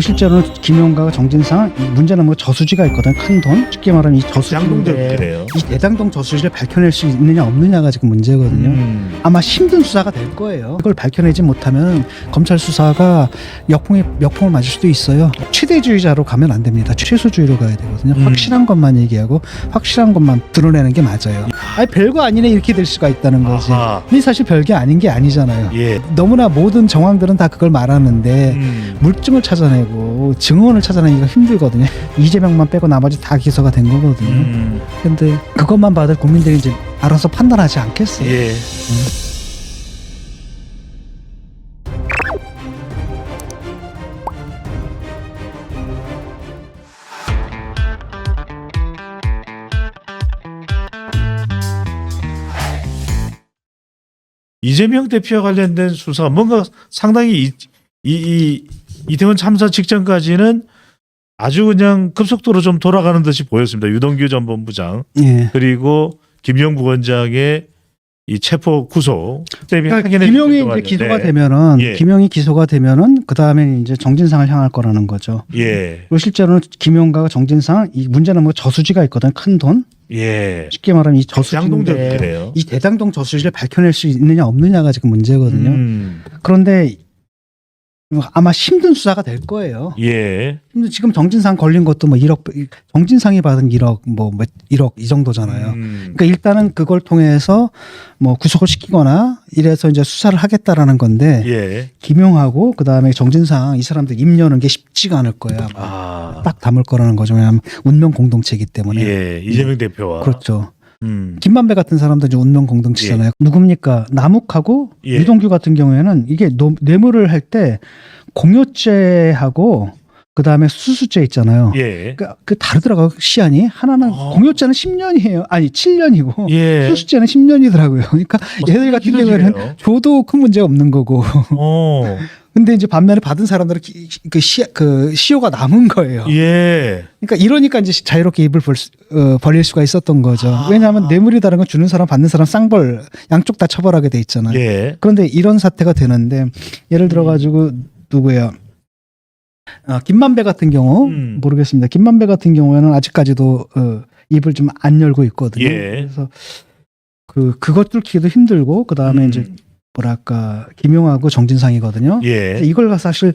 실제로 는 김용가와 정진상 이 문제는 뭐 저수지가 있거든 큰 돈 쉽게 말하면 이 저수지인데 장동적이래요. 이 대장동 저수지를 밝혀낼 수 있느냐 없느냐가 지금 문제거든요. 음. 아마 힘든 수사가 될 거예요. 그걸 밝혀내지 못하면 검찰 수사가 역풍에 역풍을 맞을 수도 있어요. 최대주의자로 가면 안 됩니다. 최소주의로 가야 되거든요. 음. 확실한 것만 얘기하고 확실한 것만 드러내는 게 맞아요. 아니 별거 아니네 이렇게 될 수가 있다는 거지. 아하. 근데 사실 별게 아닌 게 아니잖아요. 예. 너무나 모든 정황들은 다 그걸 말하는데 음. 물증을 찾아내 고 증언을 찾아내기가 힘들거든요. 이재명만 빼고 나머지 다 기소가 된 거거든요. 음. 근데 그것만 받을 국민들이 이제 알아서 판단하지 않겠어요. 예. 이재명 대표와 관련된 수사가 뭔가 상당히 이, 이, 이 이태원 참사 직전까지는 아주 그냥 급속도로 좀 돌아가는 듯이 보였습니다. 유동규 전 본부장 예. 그리고 김영부 원장의 이 체포 구속 때문에 그러니까 주실 이제 동안에. 기소가 네. 되면은 예. 김용이 기소가 되면은 그 다음에 이제 정진상을 향할 거라는 거죠. 예. 그리고 실제로는 김용과 정진상 이 문제는 뭐 저수지가 있거든 큰 돈. 예. 쉽게 말하면 이 저수지인데. 이 대장동 저수지를 밝혀낼 수 있느냐 없느냐가 지금 문제거든요. 음. 그런데 아마 힘든 수사가 될 거예요. 예. 근데 지금 정진상 걸린 것도 뭐 1억 정진상이 받은 1억 뭐 1억 이 정도잖아요. 음. 그러니까 일단은 그걸 통해서 뭐 구속을 시키거나 이래서 이제 수사를 하겠다라는 건데 예. 김용하고 그 다음에 정진상 이 사람들 입 여는 게 쉽지가 않을 거야. 아. 딱 담을 거라는 거죠. 왜냐하면 운명 공동체이기 때문에. 예. 이재명 대표와. 그렇죠. 음. 김만배 같은 사람도 이제 운명 공동체잖아요. 누굽니까? 남욱하고 예. 유동규 같은 경우에는 이게 노- 뇌물을 할 때 공여죄하고 그 다음에 수수죄 있잖아요. 예. 그, 그 다르더라고요. 시한이 하나는 어. 공여죄는 10년이에요. 아니 7년이고 예. 수수죄는 10년이더라고요. 그러니까 어, 얘들 같은. 경우에는 줘도 큰 문제 없는 거고. 어. 근데 이제 반면에 받은 사람들은 기- 그 시, 그 시효가 남은 거예요. 예. 그러니까 이러니까 이제 자유롭게 입을 벌, 수- 어, 벌릴 수가 있었던 거죠. 아. 왜냐하면 뇌물이 다른 건 주는 사람 받는 사람 쌍벌 양쪽 다 처벌하게 돼 있잖아요. 예. 그런데 이런 사태가 되는데 예를 들어 가지고 누구예요? 아, 김만배 같은 경우 음. 모르겠습니다. 김만배 같은 경우에는 아직까지도 어, 입을 좀 안 열고 있거든요. 예. 그래서 그 그것 뚫기도 힘들고 그 다음에 음. 이제 뭐랄까 김용하고 정진상이거든요. 예. 이걸 사실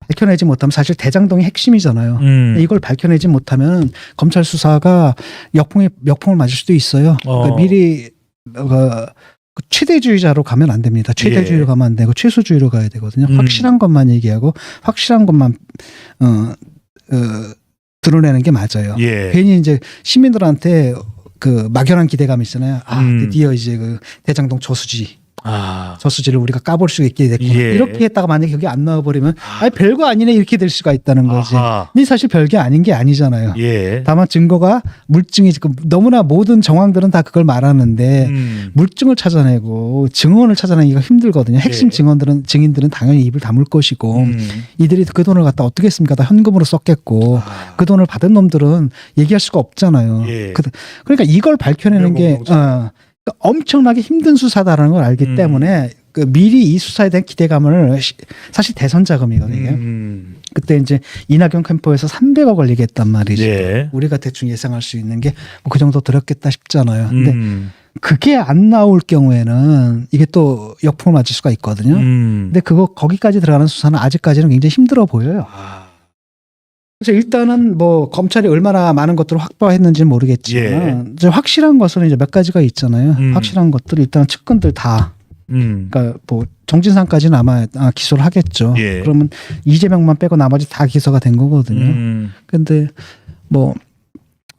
밝혀내지 못하면 사실 대장동이 핵심이잖아요. 음. 이걸 밝혀내지 못하면 검찰 수사가 역풍에 역풍을 맞을 수도 있어요. 그러니까 어. 미리 어, 그 최대주의자로 가면 안 됩니다. 최대주의로 예. 가면 안 되고 최소주의로 가야 되거든요. 음. 확실한 것만 얘기하고 확실한 것만 어, 어, 드러내는 게 맞아요. 예. 괜히 이제 시민들한테 그 막연한 기대감이 있잖아요. 아 음. 드디어 이제 그 대장동 저수지 아. 저수지를 우리가 까볼 수 있게 됐구나. 예. 이렇게 했다가 만약에 여기 안 나와버리면 아 별거 아니네 이렇게 될 수가 있다는 거지. 아하. 근데 사실 별게 아닌 게 아니잖아요. 예. 다만 증거가 물증이 지금 너무나 모든 정황들은 다 그걸 말하는데 음. 물증을 찾아내고 증언을 찾아내기가 힘들거든요. 핵심 예. 증언들은 증인들은 당연히 입을 다물 것이고 음. 이들이 그 돈을 갖다 어떻게 했습니까? 다 현금으로 썼겠고 아. 그 돈을 받은 놈들은 얘기할 수가 없잖아요. 예. 그, 러니까 이걸 밝혀내는 게. 어, 그러니까 엄청나게 힘든 수사다라는 걸 알기 음. 때문에 그 미리 이 수사에 대한 기대감을 시- 사실 대선 자금이거든요. 이게. 음. 그때 이제 이낙연 캠프에서 300억을 얘기했단 말이죠. 예. 우리가 대충 예상할 수 있는 게뭐그 정도 들었겠다 싶잖아요. 근데 음. 그게 안 나올 경우에는 이게 또 역풍을 맞을 수가 있거든요. 음. 근데 그거 거기까지 들어가는 수사는 아직까지는 굉장히 힘들어 보여요. 아. 그래서 일단은 뭐 검찰이 얼마나 많은 것들을 확보했는지는 모르겠지만 이제 확실한 것은 이제 몇 가지가 있잖아요. 예. 음. 확실한 것들 일단 측근들 다 음. 그러니까 뭐 정진상까지는 아마 아, 기소를 하겠죠. 예. 그러면 이재명만 빼고 나머지 다 기소가 된 거거든요. 음. 근데 뭐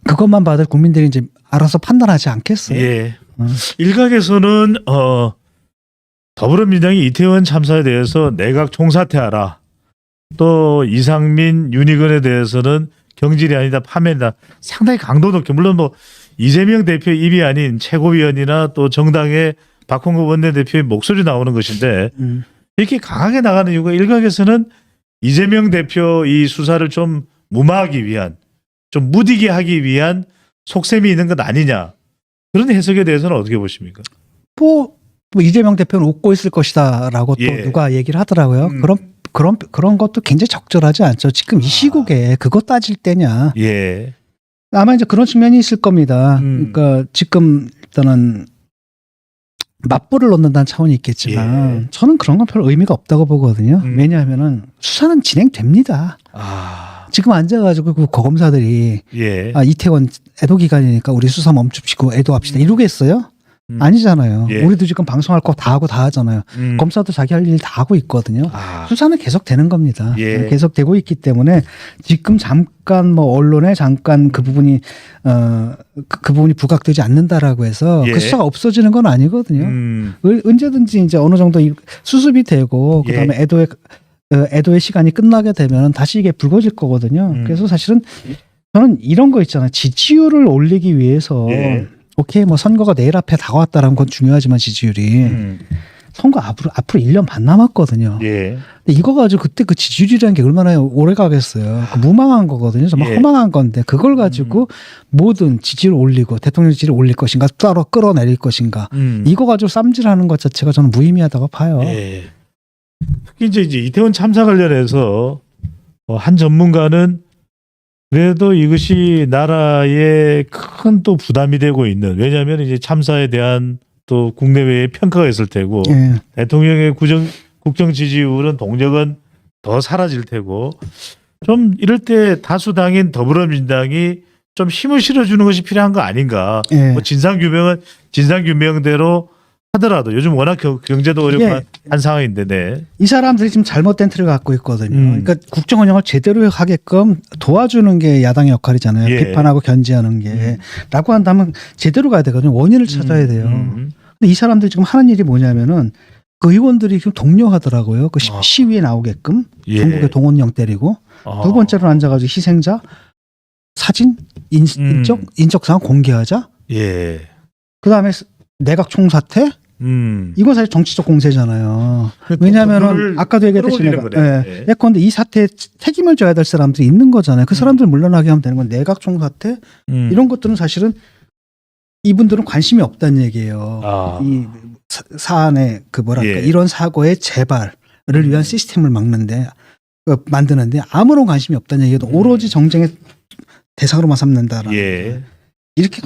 그것만 받을 국민들이 이제 알아서 판단하지 않겠어요. 예. 어. 일각에서는 어 더불어민주당이 이태원 참사에 대해서 내각 총사퇴하라. 또 이상민, 윤희근에 대해서는 경질이 아니다 파면이다. 상당히 강도 높게 물론 뭐 이재명 대표 입이 아닌 최고위원이나 또 정당의 박홍구 원내대표의 목소리 나오는 것인데 음. 이렇게 강하게 나가는 이유가 일각에서는 이재명 대표 이 수사를 좀 무마하기 위한 좀 무디게 하기 위한 속셈이 있는 것 아니냐 그런 해석에 대해서는 어떻게 보십니까? 뭐, 뭐 이재명 대표는 웃고 있을 것이다라고 예. 또 누가 얘기를 하더라고요. 음. 그런 그런 그런 것도 굉장히 적절하지 않죠. 지금 이 아. 시국에 그거 따질 때냐. 예. 아마 이제 그런 측면이 있을 겁니다. 음. 그러니까 지금 일단은 맞불을 넣는다는 차원이 있겠지만 예. 저는 그런 건 별 의미가 없다고 보거든요. 음. 왜냐하면은 수사는 진행됩니다. 아. 지금 앉아가지고 그 고검사들이 예. 아 이태원 애도 기간이니까 우리 수사 멈춥시고 애도합시다 이러겠어요? 음. 아니잖아요. 예. 우리도 지금 방송할 거 다 하고 다 하잖아요. 음. 검사도 자기 할 일 다 하고 있거든요. 아. 수사는 계속 되는 겁니다. 예. 계속 되고 있기 때문에 지금 잠깐 뭐 언론에 잠깐 그 부분이 어그 그 부분이 부각되지 않는다라고 해서 예. 그 수사가 없어지는 건 아니거든요. 음. 을- 언제든지 이제 어느 정도 이- 수습이 되고 예. 그다음에 애도의 어, 애도의 시간이 끝나게 되면 다시 이게 불거질 거거든요. 음. 그래서 사실은 저는 이런 거 있잖아요. 지지율을 올리기 위해서 예. 오케이 뭐 선거가 내일 앞에 다가왔다라는 건 중요하지만 지지율이 음. 선거 앞으로 앞으로 1년 반 남았거든요. 예. 근데 이거 가지고 그때 그 지지율이라는 게 얼마나 오래 가겠어요. 그 무망한 거거든요. 정말 예. 허망한 건데 그걸 가지고 모든 지지를 올리고 대통령 지지를 올릴 것인가 따로 끌어내릴 것인가 음. 이거 가지고 쌈질하는 것 자체가 저는 무의미하다고 봐요. 예. 특히 이제 이제 이태원 참사 관련해서 어, 한 전문가는 그래도 이것이 나라에 큰 또 부담이 되고 있는 왜냐하면 이제 참사에 대한 또 국내외의 평가가 있을 테고 예. 대통령의 구정, 국정 지지율은 동력은 더 사라질 테고 좀 이럴 때 다수당인 더불어민주당이 좀 힘을 실어주는 것이 필요한 거 아닌가. 예. 뭐 진상 규명은 진상 규명대로 하더라도 요즘 워낙 겨- 경제도 어렵고 한, 한 상황인데 네. 이 사람들이 지금 잘못된 틀을 갖고 있거든요. 음. 그러니까 국정 운영을 제대로 하게끔 도와주는 게 야당의 역할이잖아요. 예. 비판하고 견제하는 게. 음. 라고 한다면 제대로 가야 되거든요. 원인을 찾아야 돼요. 음. 근데 이 사람들이 지금 하는 일이 뭐냐면은 그 의원들이 지금 독려하더라고요. 그 시, 아. 시위에 나오게끔 예. 전국에 동원령 때리고 아. 두 번째로 앉아가지고 희생자 사진 인, 음. 인적 인적 사항 공개하자. 예. 그 다음에 내각 총사퇴 음. 이건 사실 정치적 공세잖아요. 눈을 왜냐하면은 아까도 얘기했듯이 내가. 예. 예. 예컨대 이 사태에 책임을 져야 될 사람들이 있는 거잖아요. 그 사람들 물러나게 하면 되는 건 내각 총사퇴 음. 이런 것들은 사실은 이분들은 관심이 없다는 얘기예요. 아. 이 사- 사안의 그 뭐랄까 예. 이런 사고의 재발을 위한 시스템을 막는데 어, 만드는데 아무런 관심이 없다는 얘기도 음. 오로지 정쟁의 대상으로만 삼는다라는 예. 이렇게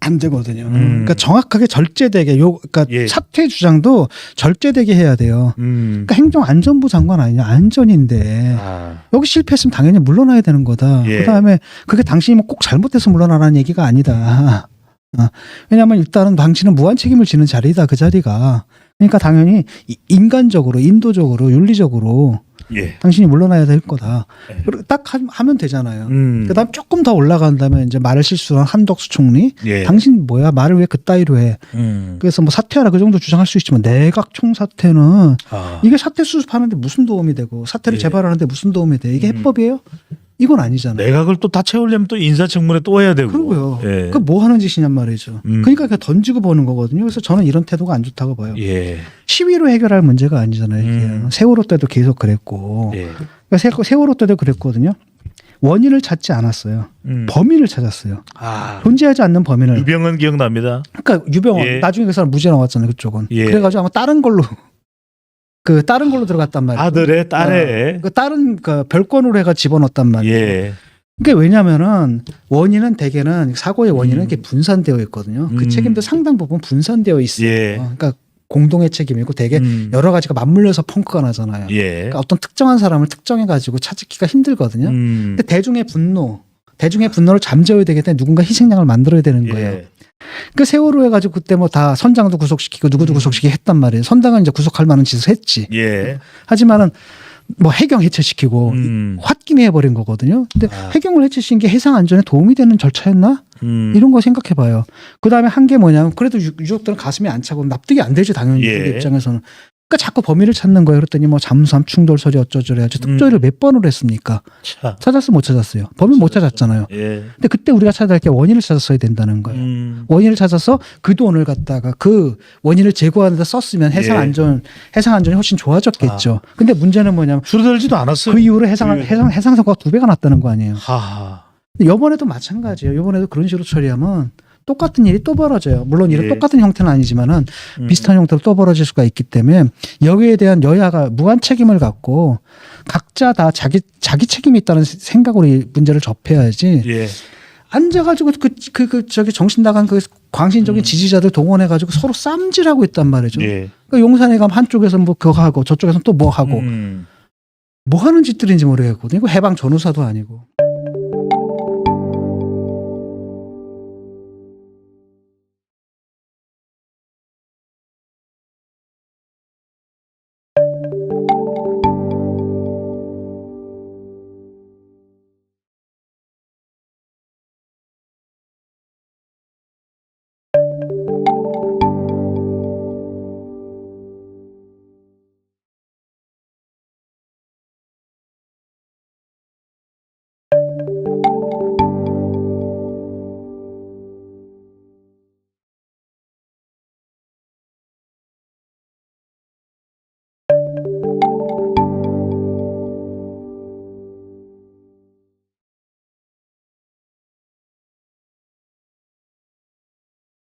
안 되거든요. 음. 그러니까 정확하게 절제되게 요 그러니까 예. 사퇴 주장도 절제되게 해야 돼요. 음. 그러니까 행정안전부 장관 아니냐 안전인데 아. 여기 실패했으면 당연히 물러나야 되는 거다. 예. 그다음에 그게 당신이 뭐 꼭 잘못해서 물러나라는 얘기가 아니다. 어. 왜냐하면 일단은 당신은 무한 책임을 지는 자리다 그 자리가. 그러니까 당연히 이- 인간적으로 인도적으로 윤리적으로 예. 당신이 물러나야 될 거다. 예. 딱 하- 하면 되잖아요. 음. 그다음 조금 더 올라간다면 이제 말을 실수한 한덕수 총리 예. 당신 뭐야 말을 왜 그따위로 해 음. 그래서 뭐 사퇴하라 그 정도 주장할 수 있지만 내각 총사퇴는 아. 이게 사퇴 수습하는데 무슨 도움이 되고 사퇴를 예. 재발하는데 무슨 도움이 돼 이게 음. 해법이에요 이건 아니잖아요 내각을 또 다 채우려면 또 인사청문회 또 해야 되고. 그러고요 예. 그 뭐 하는 짓이냔 말이죠 음. 그러니까 그냥 던지고 보는 거거든요 그래서 저는 이런 태도가 안 좋다고 봐요 예. 시위로 해결할 문제가 아니잖아요 이게 음. 세월호 때도 계속 그랬고 예. 그러니까 세- 세월호 때도 그랬거든요 원인을 찾지 않았어요 음. 범인을 찾았어요 아. 존재하지 않는 범인을 유병은 기억납니다. 그러니까 유병원 예. 나중에 그 사람 무죄 나왔잖아요 그쪽은 예. 그래가지고 아마 다른 걸로 그 다른 걸로 들어갔단 말이에요. 아들의 딸의 그 다른 그 별건으로 해가 집어넣었단 말이에요. 예. 그게 왜냐면은 원인은 대개는 사고의 원인은 음. 이렇게 분산되어 있거든요. 그 음. 책임도 상당 부분 분산되어 있어요. 예. 그러니까 공동의 책임이고 되게 음. 여러 가지가 맞물려서 펑크가 나잖아요. 예. 그러니까 어떤 특정한 사람을 특정해 가지고 찾기가 힘들거든요. 음. 근데 대중의 분노, 대중의 분노를 잠재워야 되기 때문에 누군가 희생양을 만들어야 되는 거예요. 예. 그 세월호 해가지고 그때 뭐 다 선장도 구속시키고 누구도 음. 구속시키고 했단 말이에요. 선장은 이제 구속할 만한 짓을 했지. 예. 하지만은 뭐 해경 해체시키고 음. 홧김에 해버린 거거든요. 근데 아. 해경을 해체시킨 게 해상 안전에 도움이 되는 절차였나? 음. 이런 거 생각해봐요. 그 다음에 한 게 뭐냐면 그래도 유- 유족들은 가슴이 안 차고 납득이 안 되죠 당연히 예. 입장에서는. 그러니까 자꾸 범인을 찾는 거예요. 그랬더니 뭐 잠수함 충돌설이 어쩌저래 해야지 음. 특조위를 몇 번을 했습니까? 차. 찾았어 못 찾았어요. 범인 못 찾았잖아요. 예. 근데 그때 우리가 찾아야 할 게 원인을 찾았어야 된다는 거예요. 음. 원인을 찾아서 그 돈을 갖다가 그 원인을 제거하는 데 썼으면 해상 예. 안전 해상 안전이 훨씬 좋아졌겠죠. 근데 문제는 뭐냐면 줄어들지도 않았어요. 그 이후로 해상 그- 해상 해상 사고가 두 배가 났다는 거 아니에요. 하하. 이번에도 마찬가지예요. 이번에도 그런 식으로 처리하면 똑같은 일이 또 벌어져요. 물론 이런 예. 똑같은 형태는 아니지만은 음. 비슷한 형태로 또 벌어질 수가 있기 때문에 여기에 대한 여야가 무한 책임을 갖고 각자 다 자기 자기 책임이 있다는 생각으로 이 문제를 접해야지 예. 앉아가지고 그, 그, 그 저기 정신 나간 그 광신적인 음. 지지자들 동원해가지고 서로 쌈질하고 있단 말이죠. 예. 그러니까 용산에 가면 한쪽에서 뭐 그거 하고 저쪽에서 또 뭐 하고 음. 뭐 하는 짓들인지 모르겠고 이거 해방 전후사도 아니고